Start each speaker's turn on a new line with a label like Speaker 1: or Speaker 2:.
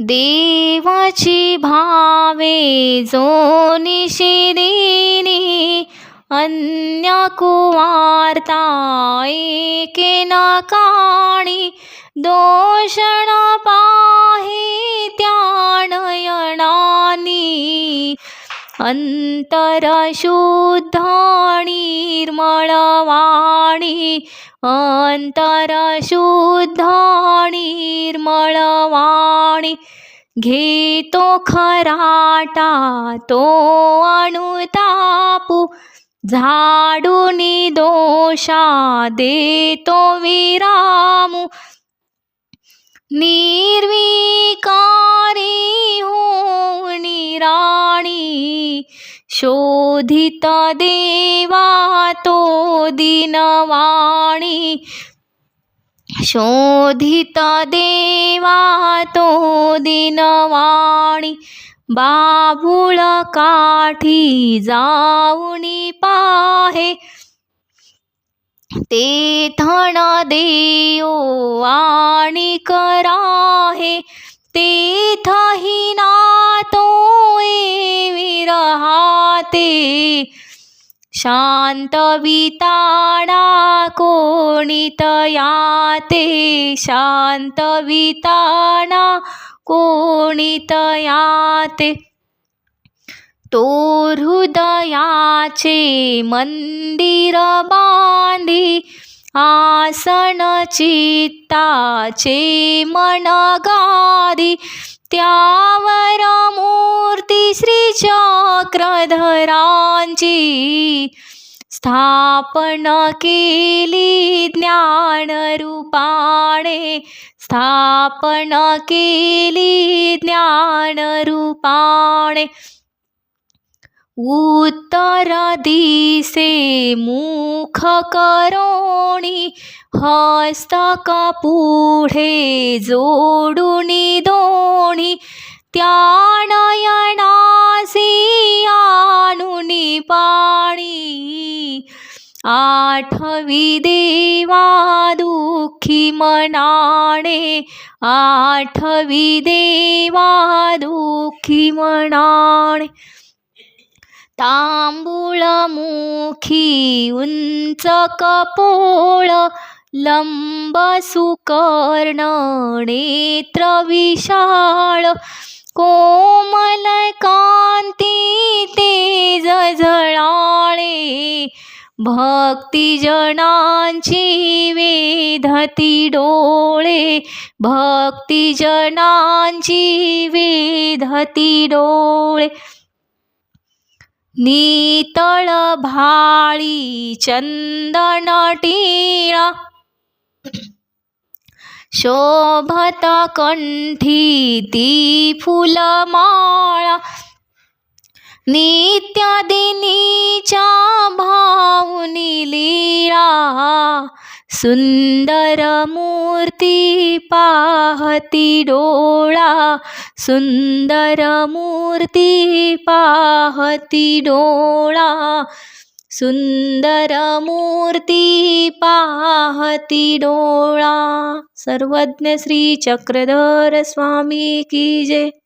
Speaker 1: देवाची भावे जो निशिदिनी अन्य कुवार्ता एके न काणी दोषण पाहे त्या नयनानी अंतर शुद्ध घेतो खराटा तो अनुतापू झाडूनी दोषा देतो विरामू. निर्विकारी हो निराणी शोधित देवा तो दिनवाणी. शोधित देवा तो दिनवाणी बाबुळ काठी जाऊनी पाहे. ते थण देओ आणि कराहे तेथही ना तो विरहाते. शांत विताणा कोणित याते? शांत विताणा कोणित याते? तो हृदयाचे मंदिर बांधी आसन चित्ताचे मन गादी त्यावर मूर्ती श्री चक्रधरांची स्थापन केली ज्ञान रूपाने स्थापन केली ज्ञान रूपाने उत्तर दिसे मुख करोणी हस्तक पुढे जोडुनी दोणी त्या नयनासी पाणी। आठवी देवा दुःखी मनाणे आठवी देवा दुःखी मनाणे। तांबुळमुखी उंच कपोळ लंब सुकर्ण नेत्र विशाळ कोमल कांती तेज झळाळे भक्तिजनांची वेधती डोळे भक्तिजनांची वेधती डोळे. नीतळ भाळी चंदन टीळा. शोभत कंठी ती फुलमाळा नित्य दिनीच्या भाऊनी लीळा. सुंदर मु मूर्ती पाहती डोळा सुंदर मूर्ती पाहती डोळा सुंदर मूर्ती पाहती डोळा. सर्वज्ञ श्री चक्रधर स्वामी की जय.